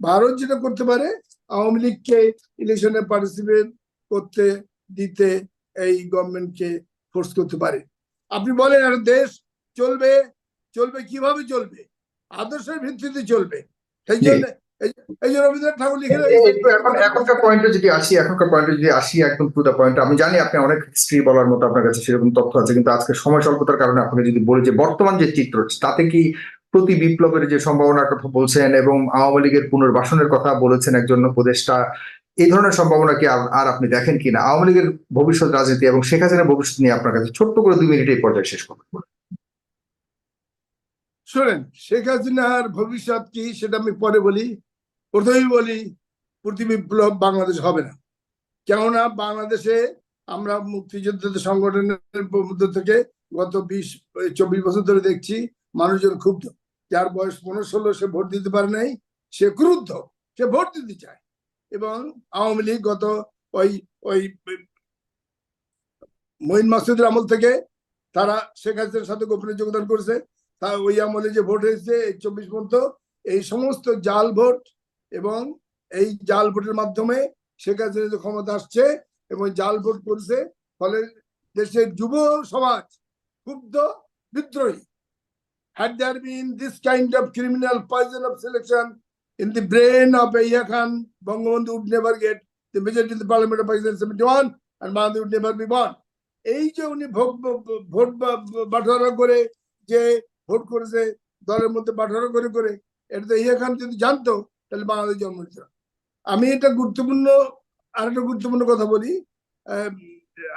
ভারত যেটা করতে পারে আওয়ামী লীগকে ইলেকশনে পার্টিসিপেট করতে দিতে এই গভর্নমেন্টকে ফোর্স করতে পারে। আপনি বলেন একটা দেশ চলবে চলবে কীভাবে চলবে? আদর্শের ভিত্তিতে চলবে। সেই জন্য এই- জন্য রবীন্দ্রনাথ ঠাকুর লিখে এখনকার পয়েন্টে যদি আসি এখনকার পয়েন্টে যদি আসি একদম টু দা পয়েন্ট আমি জানি আপনি অনেক হিস্ট্রি বলার মতো আপনার কাছে সেরকম তথ্য আছে কিন্তু আজকে সময় স্বল্পতার কারণে আপনাকে যদি বলি যে বর্তমান যে চিত্র তাতে কি প্রতি বিপ্লবের যে সম্ভাবনার কথা বলছেন এবং আওয়ামী লীগের পুনর্বাসনের কথা বলেছেন একজন উপদেষ্টা, এই ধরনের সম্ভাবনা কি আর আপনি দেখেন কিনা আওয়ামী লীগের ভবিষ্যৎ রাজনীতি এবং শেখ হাসিনার ভবিষ্যৎ নিয়ে আপনার কাছে ছোট্ট করে দুই মিনিট এই পর্যায়ে শেষ করবেন শোনেন, শেখ হাসিনার ভবিষ্যৎ কি সেটা আমি পরে বলি। প্রথমেই বলি, প্রতি বিপ্লব বাংলাদেশ হবে না। কেননা বাংলাদেশে আমরা মুক্তিযোদ্ধাদের সংগঠনের মধ্য থেকে গত বিশ, চব্বিশ বছর ধরে দেখছি মানুষজন ক্ষুব্ধ। যার বয়স পনেরো ষোলো, সে ভোট দিতে পারে নাই, সে ক্রুদ্ধ, সে ভোট দিতে চায়। এবং আওয়ামী লীগ গত ওই ওই মঈন মাসুদের আমল থেকে তারা শেখ হাসিনার সাথে গোপনে যোগদান করেছে। তা ওই আমলে যে ভোট হয়েছে, এই চব্বিশ পর্যন্ত, এই সমস্ত জাল ভোট এবং এই জাল ভোটের মাধ্যমে শেখ হাসিনা যে ক্ষমতা আসছে এবং জাল ভোট করেছে, ফলে দেশের যুব সমাজ ক্ষুব্ধ, বিদ্রোহী। Had there been this kind of criminal poison of selection in the brain of Yahya Khan, Bangabandhu would never get the majority in the parliament of Pakistan 71 and Mahathir would never be born. এই যে উনি vote বাটোয়ারা করে যে vote করেছে দলের মধ্যে বাটোয়ারা করে করে এটা তো ইয়া খান যদি জানতো তাহলে বাংলাদেশ জন্ম নিত। আমি এটা গুরুত্বপূর্ণ আরেকটা গুরুত্বপূর্ণ কথা বলি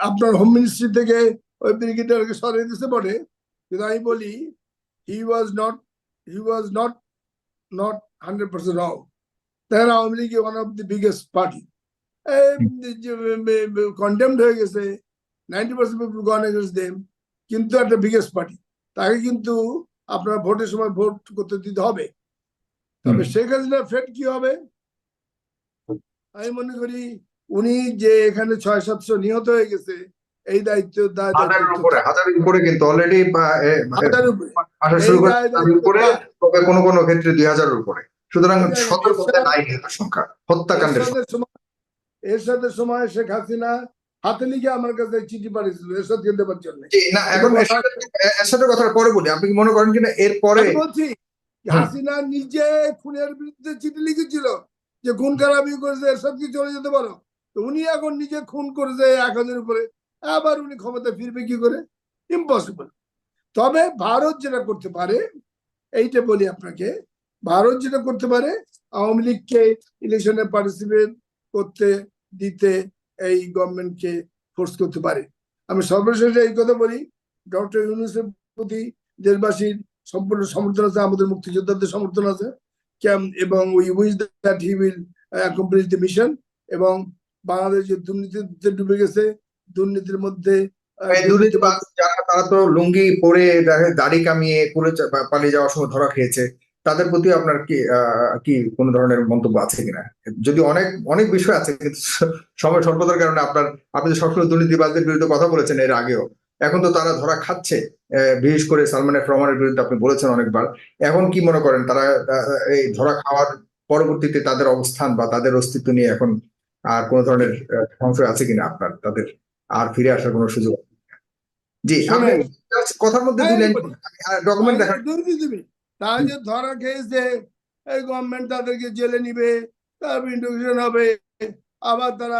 আপনার হোম মিনিস্ট্রি থেকে ওই ব্রিগেডিয়ারকে সরিয়ে দিতে পারে কিন্তু আমি বলি was not he was not not hundred percent wrong তারা Awami League one of the biggest party condemned হয়ে গেছে ninety percent people gone against them কিন্তু একটা বিগেস্ট পার্টি তাকে কিন্তু আপনার ভোটের সময় ভোট করতে দিতে হবে। তবে। শেখ হাসিনার ফেট কি হবে? আমি মনে করি উনি যে এখানে ছয় সাতশো নিহত হয়ে গেছে এই দায়িত্ব হাজারের উপরে হাজারের উপরে কিন্তু অলরেডি উপরে। তবে কোনো কোনো ক্ষেত্রে দুই হাজারের উপরে। সুতরাং এই যে- নাই সংখ্যা হত্যাকাণ্ডের সংখ্যা। এরশাদের সময় শেখ হাসিনা হাতে লিখে আমার কাছে চিঠি পাঠিয়েছিল এরশাদকে দেবার জন্য না। এখন এর সাথে- এর সাথে কথা পরে বলি আপনি কি মনে করেন কিনা? এরপরে বলছি হাসিনা নিজে খুনের বিরুদ্ধে চিঠি লিখেছিল যে খুন খারাপি করেছে এরশাদকে চলে যেতে পারো? তো উনি এখন নিজে খুন করেছে এক হাজার উপরে। আবার উনি ক্ষমতা ফিরবে কি করে? ইম্পসিবল তবে ভারত যেটা করতে পারে, এইটা বলি আপনাকে, ভারত যেটা করতে পারে, আওয়ামী লীগকে ইলেকশনে পার্টিসিপেট করতে, দিতে এই গভর্নমেন্টকে ফোর্স করতে পারে। আমি সর্বশেষে এই কথা বলি, ডক্টর ইউনুসের প্রতি দেশবাসীর সম্পূর্ণ সমর্থন আছে, আমাদের মুক্তিযোদ্ধাদের সমর্থন আছে এবং we wish that he will complete the mission এবং বাংলাদেশ যে দুর্নীতিতে ডুবে গেছে দুর্নীতির মধ্যে এই দুর্নীতিবাজ যারা তারা তো লুঙ্গি পরে দাড়ি কামিয়ে পা- পালিয়ে যাওয়ার সময় ধরা খেয়েছে। তাদের প্রতি আপনার কি কি কোনো ধরনের মন্তব্য আছে কিনা? যদি অনেক অনেক বিষয় আছে কিন্তু সময় স্বল্পতার কারণে আপনার আপনি তো সবসময় দুর্নীতিবাজদের বিরুদ্ধে কথা বলেছেন এর আগেও। এখন তো তারা ধরা খাচ্ছে বিশেষ করে সালমান এফ রহমানের বিরুদ্ধে আপনি বলেছেন অনেকবার। এখন কি মনে করেন তারা এই ধরা খাওয়ার পরবর্তীতে তাদের অবস্থান বা তাদের অস্তিত্ব নিয়ে এখন আর কোন ধরনের সংশয় আছে কিনা আপনার তাদের? আর ফিরে আসার কোনো সুযোগ? জি just কথার মধ্যে দিলেন ডকুমেন্ট দেখা তারা যে ধরা খেয়েছে এই গভর্নমেন্ট তাদেরকে জেলে নিবে তারপর ইন্ট্রোগেশন হবে আবার তারা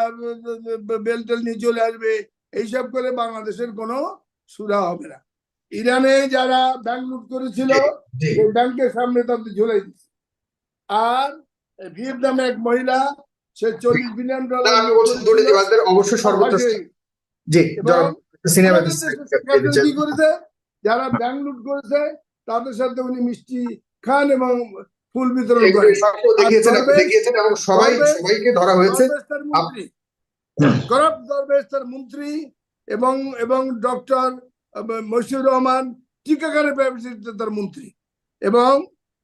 বেল টেল নিয়ে চলে আসবে এইসব করে বাংলাদেশের কোনো সুরা হবে না। ইরানে যারা ব্যাংক লুট করেছিল ব্যাংকের সামনে তাদের ঝুলাই দিচ্ছে আর ভিয়েতনামে এক মহিলা সে চল্লিশ বিলিয়ন ডলার আমি অবশ্যই সর্বোচ্চ জি সিনেমা করেছে যারা ব্যাংক লুট করেছে তাদের সাথে উনি মিষ্টি খান এবং ফুল বিতরণ করেন। দেখিয়েছেন এবং সবাই সবাইকে ধরা হয়েছে। তার মন্ত্রী। করপ দরবেশ তার মন্ত্রী এবং এবং ডক্টর মশিউর রহমান টিকাকারের ব্যবস্থিত তার মন্ত্রী। এবং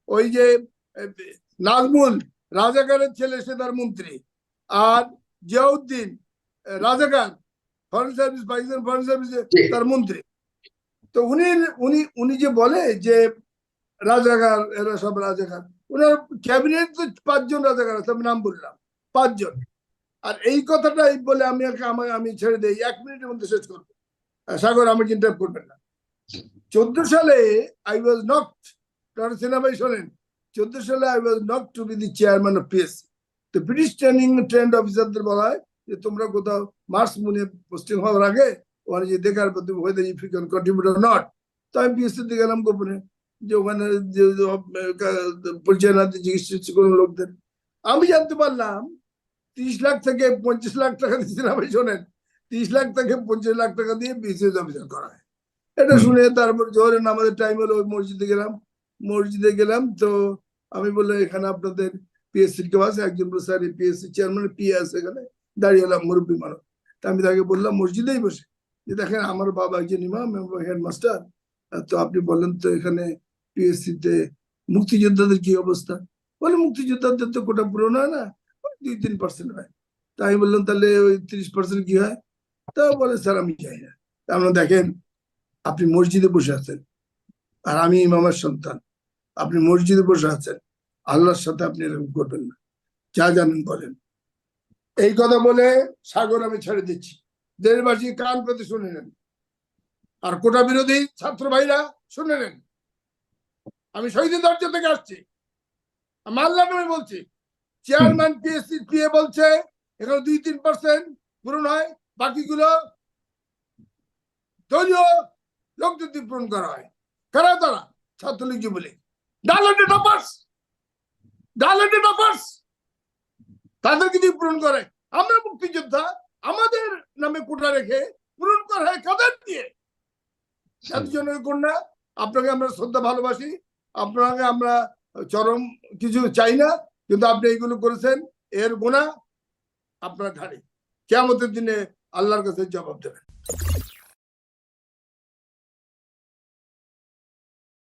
ওই যে নাজমুল রাজাকারের ছেলে সে তার মন্ত্রী। আর জিয়াউদ্দিন রাজাকার ফরেন সার্ভিস পাকিস্তান ফরেন সার্ভিসে তার মন্ত্রী। তো উনি উনি উনি যে বলে যে রাজাকার এরা সব রাজাকার ওনার ক্যাবিনেট তো পাঁচজন রাজাকার আছে আমি নাম বললাম পাঁচজন। আর এই কথাটাই বলে আমি আর আমাকে আমি ছেড়ে দেই এক মিনিটের মধ্যে শেষ করব। সাগর আমাকে ইন্টার করবেন না। চোদ্দ সালে আই ওয়াজ নট কারণ সিনেমাই শোনেন চোদ্দ সালে I was not to be the chairman of PSC তো ব্রিটিশ ট্রেনিং ট্রেন্ড অফিসারদের বলা হয় যে তোমরা কোথাও মার্চ মুনে পোস্টিং হওয়ার আগে ওখানে যে দেখার প্রতি হয়ে if you can contribute not তো আমি পিএসসি তে গেলাম গোপনে যে ওখানে যে পরিচয় না জিজ্ঞেস কোনো লোকদের। আমি জানতে পারলাম তিরিশ লাখ থেকে পঞ্চাশ লাখ টাকা দিচ্ছেন আমি শোনেন। তিরিশ লাখ থেকে পঞ্চাশ লাখ টাকা দিয়ে বিসিএস অফিসার করা হয়। এটা শুনে তারপর জোহরের নামাজের টাইম হলো ওই মসজিদে গেলাম। মসজিদে গেলাম তো আমি বললাম এখানে আপনাদের পিএসসির কেউ আছে একজন বলে স্যার পিএসসি চেয়ারম্যান পিএ আছে এখানে। দাঁড়িয়ে এলাম, মুরব্বী মানুষ। তা আমি তাকে বললাম, মসজিদেই বসে। যে দেখেন, আমার বাবা একজন ইমাম হেডমাস্টার। তো আপনি বলেন তো এখানে পিএসসি তে মুক্তিযোদ্ধাদের কি অবস্থা? বলে, মুক্তিযোদ্ধাদের তো কোটা পূরণ হয় না দুই তিন পার্সেন্ট হয়। তা আমি বললাম, তাহলে ওই তিরিশ পার্সেন্ট কি হয়? তা বলে, স্যার, আমি যাই না। আমরা দেখেন, আপনি মসজিদে বসে আছেন, আর আমি ইমামের সন্তান। আপনি মসজিদে বসে আছেন, আল্লাহর সাথে আপনি এরকম করবেন না। যা জানেন বলেন। এই কথা বলে সাগর আমি ছেড়ে দিচ্ছি। দেশবাসী কান পেতে শুনে নেন। আর কোটা বিরোধী ছাত্র ভাইরা শুনে নেন। আমি শহীদের দরজা থেকে আসছি। আমি আল্লাহ নামে বলছি, চেয়ারম্যান পিএসসি পিএ বলছে, এখানে দুই তিন পার্সেন্ট পূরণ হয়, বাকিগুলো দলীয় দিয়ে পূরণ করা হয়। কারা তারা? ছাত্রলীগ যুবলীগ। ডালেন্টে টপার্স ডালেন্টে টপার্স তাদেরকে দিয়ে পূরণ করে আমরা মুক্তিযোদ্ধা আমাদের নামে কোটা রেখে পূরণ করা হয় কাদের দিয়ে? জাতিজনের কন্যা আপনাকে আমরা শ্রদ্ধা ভালোবাসি আপনাকে আমরা চরম কিছু চাই না কিন্তু আপনি এইগুলো করেছেন এর গোনা আপনার ঘাড়ে। কেমতের দিনে আল্লাহর কাছে জবাব দেবেন।